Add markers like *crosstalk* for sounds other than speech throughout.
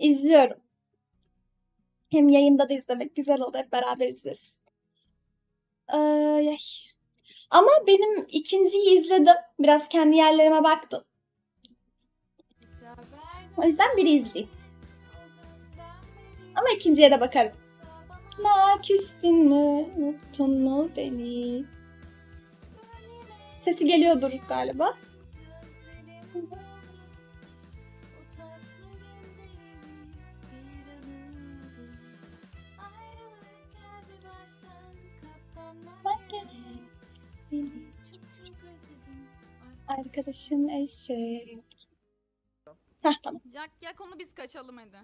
İzliyorum. Hem yayında da izlemek güzel olur. Hep beraber izleriz. Ay. Ama benim ikinciyi izledim. Biraz kendi yerlerime baktım. O yüzden biri izleyeyim. Ama ikinciye de bakarım. La küstün mü, unuttun mu beni? Sesi geliyordur galiba. Arkadaşım eşek. Heh tamam. Yak yak onu biz kaçalım hadi.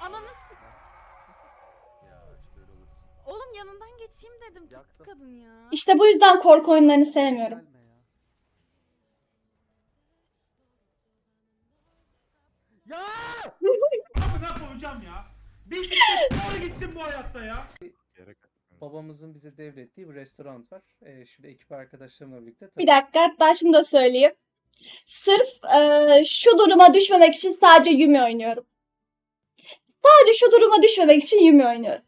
Ananı s- Oğlum yanından geçeyim dedim tuttu kadın ya. İşte bu yüzden korku oyunlarını sevmiyorum. Ya! Amına koyacağım ya. Bisiklet doğru gitsin bu hayatta ya. Babamızın bize devrettiği bir restoran var. Ee, şimdi ekip arkadaşlarımla birlikte Bir dakika hatta şunu da söyleyeyim. Sırf eee, şu duruma düşmemek için sadece Yumi oynuyorum. Sadece şu duruma düşmemek için Yumi oynuyorum.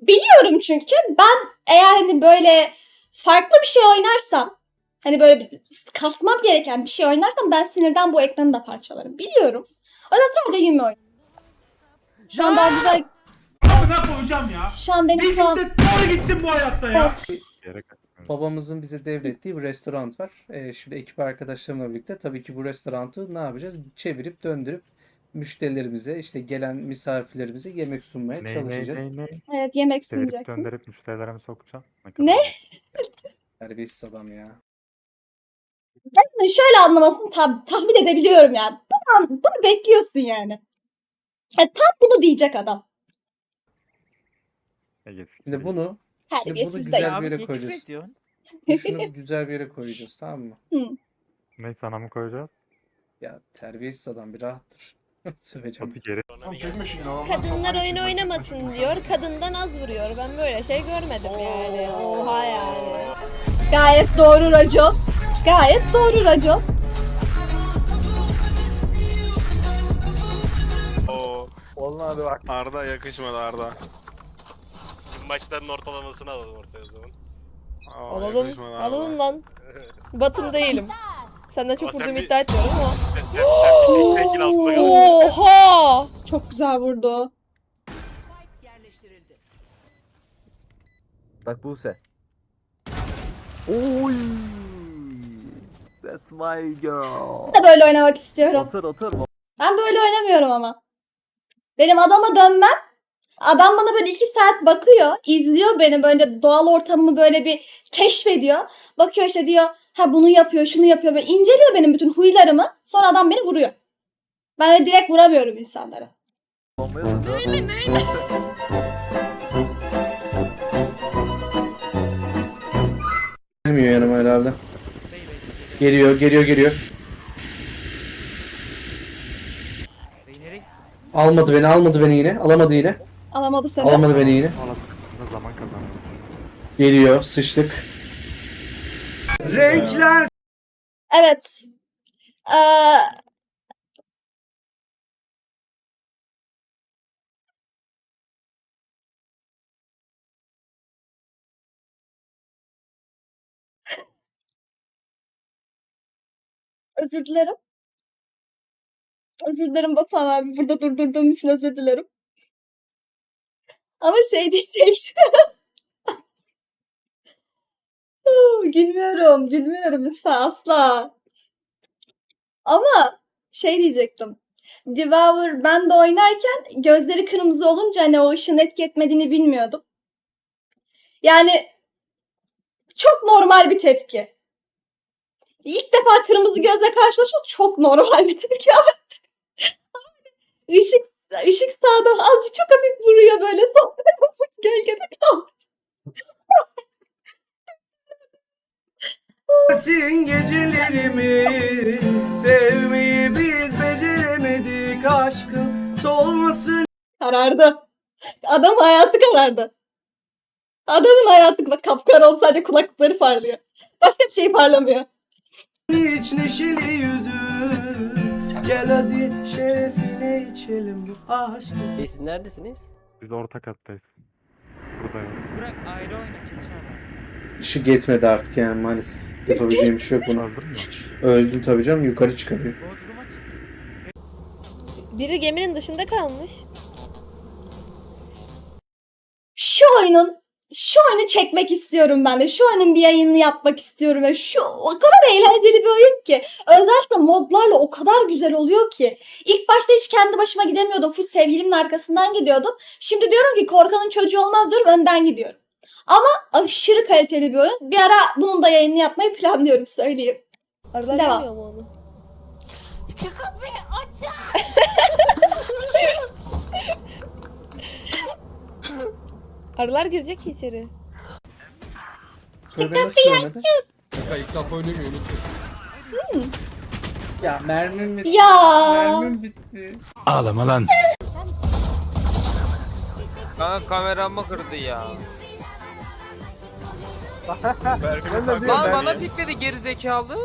Biliyorum çünkü ben eğer hani böyle farklı bir şey oynarsam hani böyle bir katmam gereken bir şey oynarsam ben sinirden bu ekranı da parçalarım. Biliyorum. O yüzden sadece Yumi oynuyorum. Şu an daha güzel, Amına koyacağım ya. şu an benim şu an... Bisiklet doğru gitsin bu hayatta ya. Evet. babamızın bize devrettiği bir restoran var. Ee, şimdi ekip arkadaşlarımla birlikte tabii ki bu restoranı ne yapacağız? Çevirip döndürüp müşterilerimize işte gelen misafirlerimize yemek sunmaya Ne ne çalışacağız. ne ne? Evet yemek Çevirip sunacaksın. döndürüp müşterilerime sokacağım. Ne? Terbiyesiz adam ya. Ben şöyle anlamasını ta- tahmin edebiliyorum yani. Bunu, an- bunu bekliyorsun yani. Ya tam bunu diyecek adam. Ege Şimdi bunu, şimdi bunu Terbiyesiz güzel bir yere koyacağız. Şunu güzel bir yere koyacağız tamam mı? Ne sana mı koyacağız? Ya terbiyesiz adam bir rahat dur. *laughs* Söveceğim. Tabii geri. Kadınlar oyun oynamasın diyor, kadından az vuruyor. Ben böyle şey görmedim yani. Oha yani. Gayet doğru racon. Gayet doğru racon. Oo, Olmadı bak. Arda yakışmadı Arda. *laughs* Maçların ortalamasını alalım ortaya o zaman. Aa, Alalım, yakışmadı Arda. alalım lan. Batım değilim. Senden çok Ama sen vurduğumu bir- iddia etmiyorum ama. *laughs* Sen, sen, sen, sen, sen altında kalıyorsun. Oha! Çok güzel vurdu. Bak Buse. Oy. That's my girl. Ben de böyle oynamak istiyorum. Otur otur. Ben böyle oynamıyorum ama. Benim adama dönmem. Adam bana böyle iki saat bakıyor. izliyor beni böyle doğal ortamımı böyle bir keşfediyor. Bakıyor işte diyor ha bunu yapıyor şunu yapıyor. Böyle inceliyor benim bütün huylarımı. Sonra adam beni vuruyor. Ben de direkt vuramıyorum insanlara. Neyle neyle? Gelmiyor yanıma herhalde. Geliyor, geliyor, geliyor. Almadı beni, almadı beni yine. Alamadı yine. Alamadı seni. Alamadı beni yine. Sıkıntısında zaman kazandım. Geliyor, sıçtık. Renkler Evet. Ee, özür dilerim. Özür dilerim Batuhan abi. Burada durdurduğum için özür dilerim. Ama şey diyecektim. *laughs* Gülmüyorum, gülmüyorum lütfen asla. Ama şey diyecektim. Devour ben de oynarken gözleri kırmızı olunca hani o ışın etki etmediğini bilmiyordum. Yani çok normal bir tepki. İlk defa kırmızı gözle karşılaşmak çok normal bir tepki *laughs* ama ışık, ışık sağdan azıcık çok hafif vuruyor böyle gölgede kalmış. Sin gecelerimi sevmeyi biz beceremedik aşkım solmasın Karardı. Adam hayatı karardı. Adamın hayatı bak kapkara oldu sadece kulaklıkları parlıyor. Başka bir şey parlamıyor. hiç neşeli yüzü Gel hadi şerefine içelim bu aşkı. Siz neredesiniz? Biz orta kattayız. Buradayız. Bırak ayrı oyna keçi adam. Işık yetmedi artık yani maalesef. Yapabileceğim bir şey yok buna. Öldün mü? Öldüm tabii canım yukarı çıkarıyor. Bodrum'a çık. Biri geminin dışında kalmış. Şu oyunun şu oyunu çekmek istiyorum ben de. Şu oyunun bir yayını yapmak istiyorum ve şu o kadar eğlenceli bir oyun ki. Özellikle modlarla o kadar güzel oluyor ki. İlk başta hiç kendi başıma gidemiyordum. Full sevgilimin arkasından gidiyordum. Şimdi diyorum ki korkanın çocuğu olmaz diyorum önden gidiyorum. Ama aşırı kaliteli bir oyun. Bir ara bunun da yayını yapmayı planlıyorum söyleyeyim. Arılar Devam. mu onu? *laughs* Arılar girecek ki içeri. Nasıl görmedi? İlk defa oynamıyor unutun. Ya mermim bitti. Ya. Mermim bitti. Ağlama lan. Kanka kameramı kırdı ya. Lan bana pikledi geri zekalı.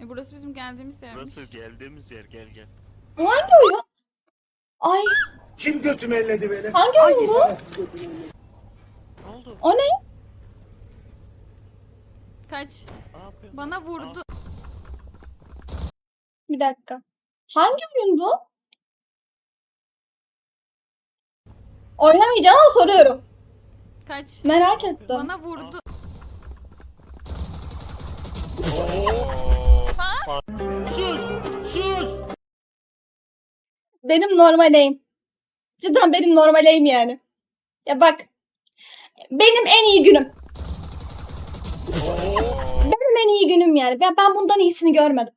E burası bizim geldiğimiz yer. Nasıl geldiğimiz yer gel gel. Bu hangi oyun? Ay Kim götümü elledi beni? hangi oyun bu? Ne oldu? O ne? Kaç. Bana vurdu. Bir dakika. Hangi oyun bu? Oynamayacağım ama soruyorum. Kaç. Merak ettim. Bana vurdu. Benim normaleyim. Cidden benim normaleyim yani. Ya bak. Benim en iyi günüm. benim en iyi günüm yani. Ben, ben bundan iyisini görmedim.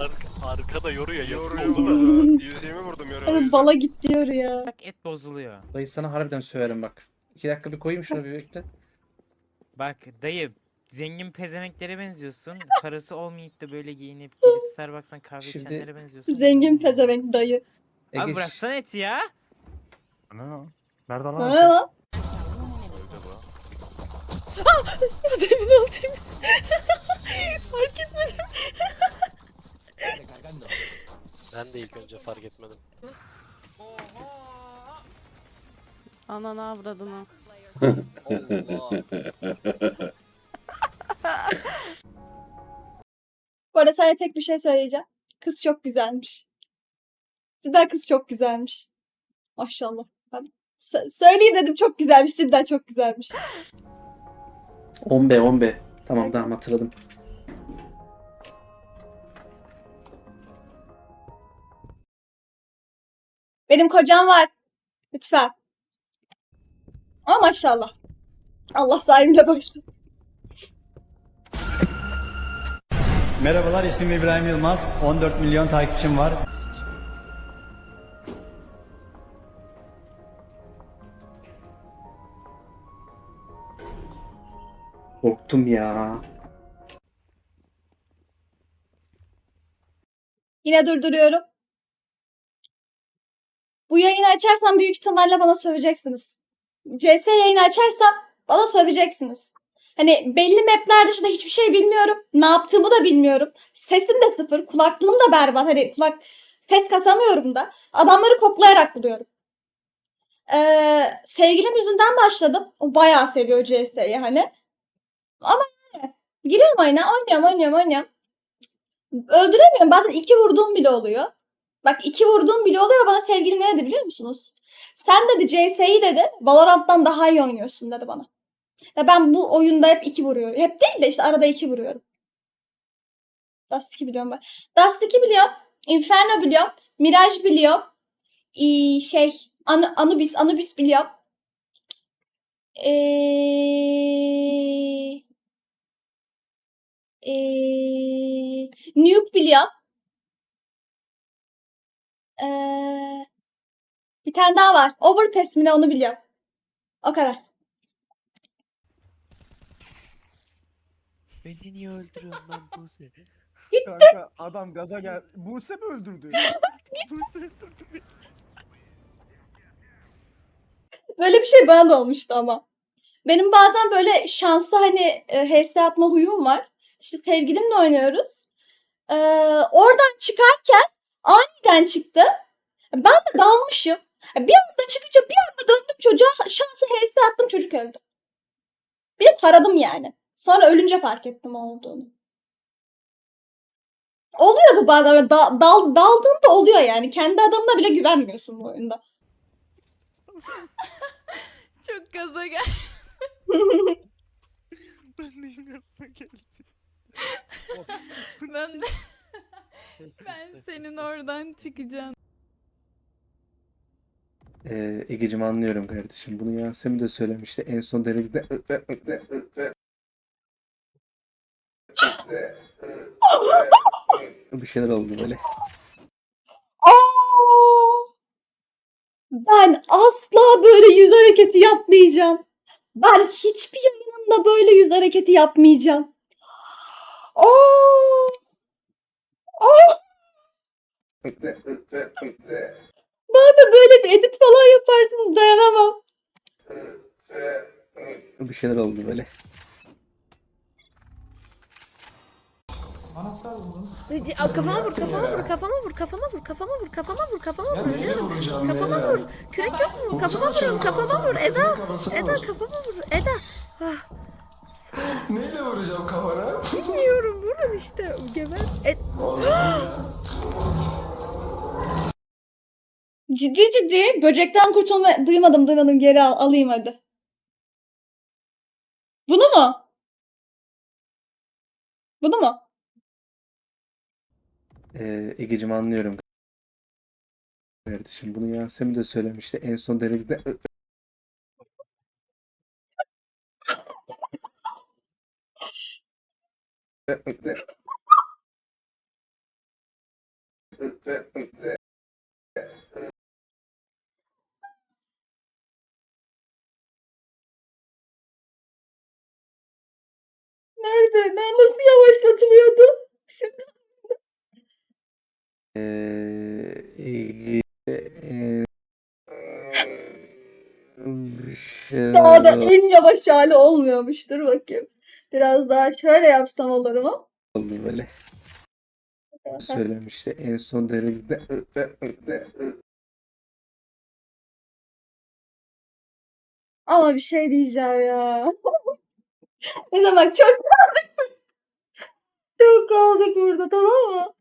Arka, arkada yoruyor yazık Yoruyor oldu da. *laughs* Yüzüğümü vurdum yoruyor. bala git diyor ya. Bak et bozuluyor. Dayı sana harbiden söverim bak. İki dakika bir koyayım şunu bir bekle. Bak dayı zengin pezevenklere benziyorsun. *laughs* Parası olmayıp da böyle giyinip gelip Starbucks'tan kahve Şimdi- içenlere benziyorsun. Zengin pezevenk dayı. Ege, Abi bıraksana eti ya. Ne o? Nerede lan? Ha lan? Demin olayım. Fark etmedim. *laughs* Ben de ilk önce fark etmedim. Ananı avradını. *laughs* arada sadece tek bir şey söyleyeceğim. Kız çok güzelmiş. Cidden kız çok güzelmiş. Maşallah. Ben sö- söyleyeyim dedim çok güzelmiş. Cidden çok güzelmiş. 10 be 10 be. Tamam tamam hatırladım. Benim kocam var. Lütfen. Ama maşallah. Allah sahibiyle bağışlasın. Merhabalar ismim İbrahim Yılmaz. 14 milyon takipçim var. Korktum ya. Yine durduruyorum. Bu yayını açarsam büyük ihtimalle bana söveceksiniz. CS yayını açarsam bana söveceksiniz. Hani belli mapler dışında hiçbir şey bilmiyorum. Ne yaptığımı da bilmiyorum. Sesim de sıfır. Kulaklığım da berbat. Hani kulak ses kasamıyorum da. Adamları koklayarak buluyorum. Ee, sevgilim yüzünden başladım. O bayağı seviyor CS'yi hani. Ama giriyorum oyuna. Oynuyorum, oynuyorum, oynuyorum. Öldüremiyorum. Bazen iki vurduğum bile oluyor. Bak iki vurduğum bile oluyor. Bana sevgilim ne dedi biliyor musunuz? Sen dedi CS'yi dedi Valorant'tan daha iyi oynuyorsun dedi bana. Ya ben bu oyunda hep iki vuruyorum. Hep değil de işte arada iki vuruyorum. Dust 2 biliyorum ben. Dust 2 biliyorum. Inferno biliyorum. Mirage biliyorum. Ee, şey An- Anubis, Anubis biliyorum. Ee, ee, Nuke biliyorum. Ee, bir tane daha var. Overpass mi ne onu biliyorum. O kadar. Beni niye öldürüyorsun lan Buse? Kanka adam gaza gel. Buse mi öldürdü? *laughs* Buse öldürdü beni. Böyle bir şey bana da olmuştu ama. Benim bazen böyle şanslı hani e, HS atma huyum var. İşte sevgilimle oynuyoruz. Ee, oradan çıkarken aniden çıktı. Ben de dalmışım. Bir anda çıkınca bir anda döndüm çocuğa şansı HS attım çocuk öldü. Bir de taradım yani. Sonra ölünce fark ettim olduğunu. Oluyor bu bazen. Da- dal, daldığında oluyor yani. Kendi adamına bile güvenmiyorsun bu oyunda. *laughs* Çok gaza gel. *laughs* ben de ben senin oradan çıkacağım. Ee, Egeciğim anlıyorum kardeşim. Bunu Yasemin de söylemişti. En son derecede bir şeyler oldu böyle. Aa! Ben asla böyle yüz hareketi yapmayacağım. Ben hiçbir yayınımda böyle yüz hareketi yapmayacağım. Aa! Aa! Bana böyle bir edit falan yaparsınız dayanamam. Bir şeyler oldu böyle. Anahtar buldum. Aa, Kafama vur, kafama vur, kafama vur, kafama vur, kafama vur, kafama vur, kafama vur, ölüyorum. Kafama vur. Kürek yok mu? Kafama vurun, kafama vur. Eda, Eda kafama vur. Eda. Ah. *laughs* Neyle vuracağım kafana? Bilmiyorum, vurun işte. Geber. E, *gasps* Ciddi ciddi böcekten kurtulma duymadım duymadım geri al, alayım hadi. Bunu mu? Bunu mu? Ee, Egeciğim anlıyorum kardeşim. Bunu Yasemin de söylemişti. En son derecede Nerede? Ne nasıl yavaşlatılıyordu? Şimdi Ee, ee, bir şeyler daha da en yavaş hali olmuyormuş. Dur bakayım. Biraz daha şöyle yapsam olur mu? oldu böyle. Söylemişti. En son derecede Ama bir şey diyeceğim ya. *laughs* ne demek çok kaldık. çok kaldık burada tamam mı?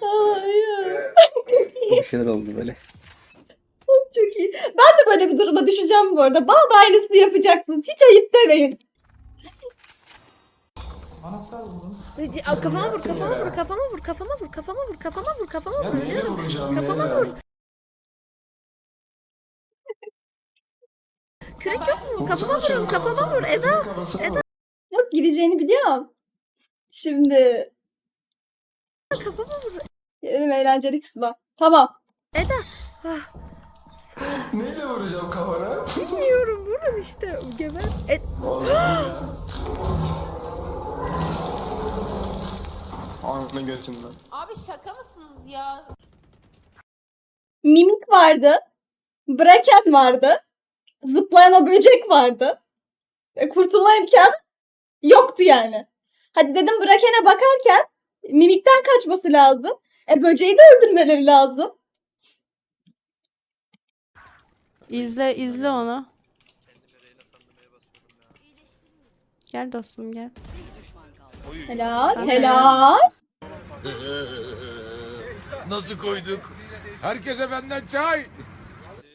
Hayır. *laughs* bir şeyler oldu böyle. Çok iyi. Ben de böyle bir duruma düşeceğim bu arada. Bana da aynısını yapacaksınız. Hiç ayıp demeyin. Anahtar buldum. Kafama vur, kafama vur, kafama vur, kafama vur, kafama vur, kafama vur, kafama vur, ölüyorum. Kafama vur. Kürek yok mu? Kafama vurun, kafama vur. Eda. Yok gideceğini biliyorum. Şimdi Kafama vur. benim eğlenceli kısmı. Tamam. Ah. Neyle vuracağım kafana? Bilmiyorum, vurun işte. Geber. E, *gasps* Ananı götümden. Abi şaka mısınız ya? Mimik vardı. Braken vardı. Zıplayan o böcek vardı. E, kurtulma imkanı yoktu yani. Hadi dedim Braken'e bakarken mimikten kaçması lazım. E böceği de öldürmeleri lazım. İzle izle onu. Gel dostum gel. Helal, helal. *laughs* Nasıl koyduk? Herkese benden çay.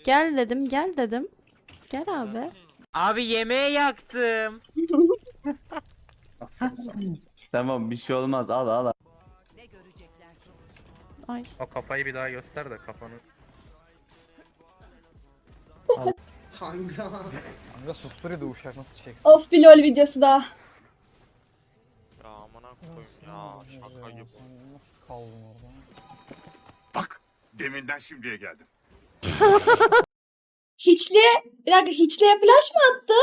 Gel dedim gel dedim. Gel abi. Abi yemeği yaktım. *laughs* Tamam bir şey olmaz al al. Ay. O kafayı bir daha göster de kafanı. Kanka sustur da uşak nasıl çeksin? Of bir lol videosu daha. Ya amına koyayım ya. Şaka gibi. Nasıl kaldın orada? Bak deminden şimdiye geldim. *laughs* Hiçliğe, bir dakika hiçliğe flash mı attı?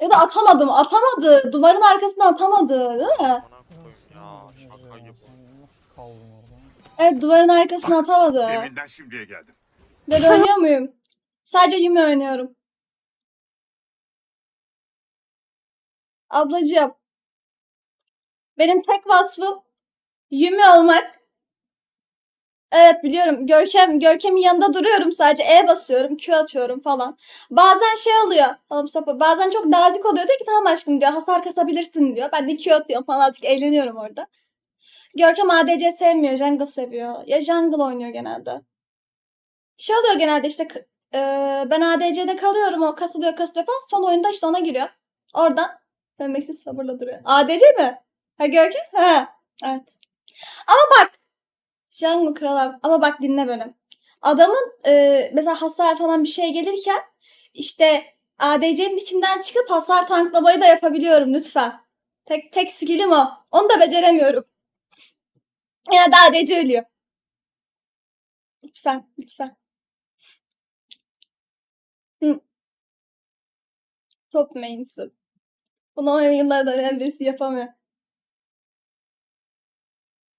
ya da atamadım, atamadı. Duvarın arkasına atamadı değil mi? Amına koyayım ya. Şaka gibi. Nasıl kaldın orada? Evet duvarın arkasına atamadı. Deminden şimdiye geldim. Ben oynuyor muyum? Sadece Yumi oynuyorum. Ablacığım. Benim tek vasfım Yumi olmak. Evet biliyorum. Görkem Görkem'in yanında duruyorum sadece. E basıyorum, Q atıyorum falan. Bazen şey oluyor. Tamam sapı. Bazen çok nazik oluyor. Diyor ki tamam aşkım diyor. Hasar kasabilirsin diyor. Ben de Q atıyorum falan. Azıcık eğleniyorum orada. Görkem ADC sevmiyor. Jungle seviyor. Ya jungle oynuyor genelde. Şey oluyor genelde işte eee, ben ADC'de kalıyorum. O kasılıyor kasılıyor falan. Son oyunda işte ona giriyor. Oradan dönmek için sabırla duruyor. ADC mi? Ha Görkem? Ha. Evet. Ama bak. Jungle kral Ama bak dinle beni. Adamın eee, mesela hasar falan bir şey gelirken işte ADC'nin içinden çıkıp hasar tanklamayı da yapabiliyorum lütfen. Tek tek skill'im o. Onu da beceremiyorum. Ya da ADC ölüyor. Lütfen, lütfen. Hı. Top main'sin. Bunu on yıllardan evvel birisi yapamıyor.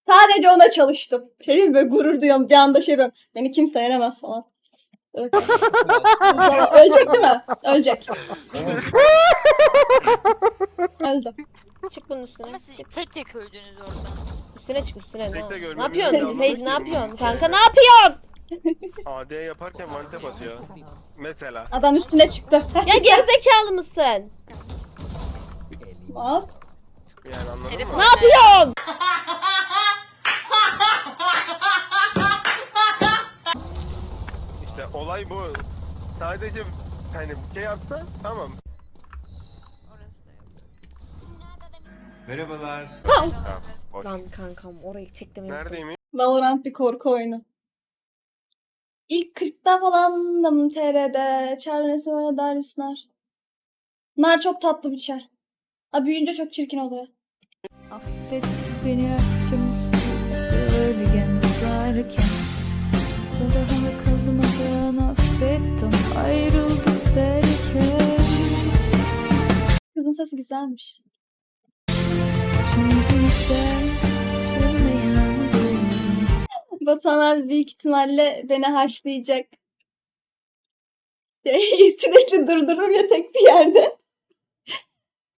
Sadece ona çalıştım. Şey diyeyim böyle gurur duyuyorum. Bir anda şey yapıyorum. Beni kimse yenemez falan. Ölecek değil mi? Ölecek. *laughs* Öldü. Çık bunun üstüne. Çık. tek tek öldünüz orada. Üstüne çık üstüne. Tek Ne, ne yapıyorsun? Sage ne yapıyorsun? Kanka ne yapıyorsun? AD yaparken mantep atıyor. Mesela. Adam üstüne çıktı. Ya gerizekalı mısın? Hop. Yani anladın mı? Ne yapıyorsun? İşte olay bu. Sadece hani şey yapsa tamam. Merhabalar. Tamam. Boş. Lan kankam orayı çek demeyi unuttum. Valorant bir korku oyunu. İlk 40'ta falandım TR'de. Charles ve Darius Nar. Nar çok tatlı bir çar. Ha büyüyünce çok çirkin oluyor. Affet beni akşamüstü gölgen uzarken Sabaha kalmadan affettim ayrıldık derken Kızın sesi güzelmiş. Batuhan büyük ihtimalle beni haşlayacak. Şey, *laughs* sürekli durdurdum ya tek bir yerde.